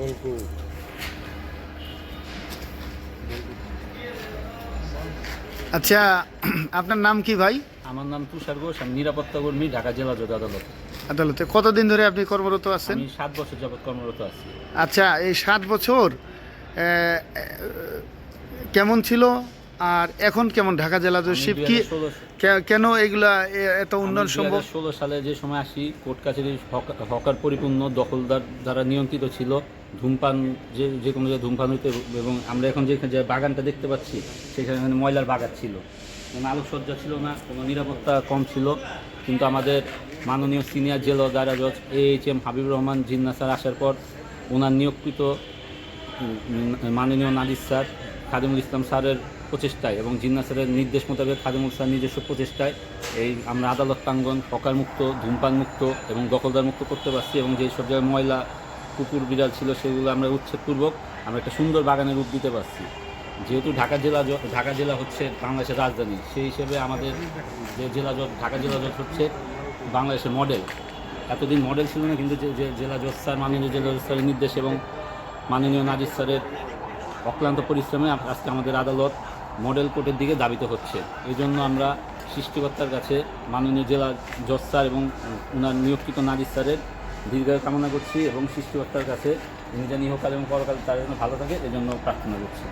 বলকু আচ্ছা আপনার নাম কি ভাই? আমার নাম তুষার ঘোষ আমি নিরাপত্তা কর্মী ঢাকা জেলা জজ আদালত। আদালতে। কতদিন ধরে আপনি কর্মরত আছেন? আমি সাত বছর যাবৎ কর্মরত আছি। আচ্ছা এই সাত বছর কেমন ছিল? আর এখন কেমন? ঢাকা জেলা জজশিপ কি কেন এগুলা এত উন্নয়ন সম্ভব? ষোলো সালে যে সময় আসি কোর্ট কাছারি হকার পরিপূর্ণ দখলদার দ্বারা নিয়ন্ত্রিত ছিল। ধূমপান, যে যে কোনো ধূমপান হইতে এবং আমরা এখন যেখানে যে বাগানটা দেখতে পাচ্ছি, সেখানে ময়লার বাগান ছিল। কোনো আলোকসজ্জা ছিল না, কোনো নিরাপত্তা কম ছিল। কিন্তু আমাদের মাননীয় সিনিয়র জেলা দায়রা জজ A H M Habibur Rahman, Jinnah sir আসার পর ওনার নিয়োগকৃত মাননীয় নাদির স্যার, খাদিমুল ইসলাম স্যারের প্রচেষ্টায় এবং জিন্না স্যারের নির্দেশ মোতাবেক খাদিমুল স্যার নিজস্ব প্রচেষ্টায় এই আমরা আদালত প্রাঙ্গন হকার মুক্ত এবং দখলদার মুক্ত করতে পারছি এবং যেই সব জায়গায় ময়লা কুকুর বিড়াল ছিল, সেগুলো আমরা উচ্ছেদপূর্বক আমরা একটা সুন্দর বাগানের রূপ দিতে পারছি। যেহেতু ঢাকা জেলা ঢাকা জেলা হচ্ছে বাংলাদেশের রাজধানী, সেই হিসেবে আমাদের যে জেলা জজ ঢাকা জেলা জজ হচ্ছে বাংলাদেশের মডেল। এতদিন মডেল ছিল না, কিন্তু যে জেলা জজ স্যার, মাননীয় জেলা জজ স্যারের নির্দেশ এবং মাননীয় নাজির স্যারের অক্লান্ত পরিশ্রমে আজকে আমাদের আদালত মডেল কোর্টের দিকে দাবিত হচ্ছে। এই জন্য আমরা সৃষ্টিকর্তার কাছে মাননীয় জেলা জজ স্যার এবং ওনার নিয়োগকৃত নাজির স্যারের দীর্ঘায়ু কামনা করছি এবং সৃষ্টিকর্তার কাছে তিনি যেন ইহকাল এবং পরকাল তার জন্য ভালো থাকে, এজন্য প্রার্থনা করছি।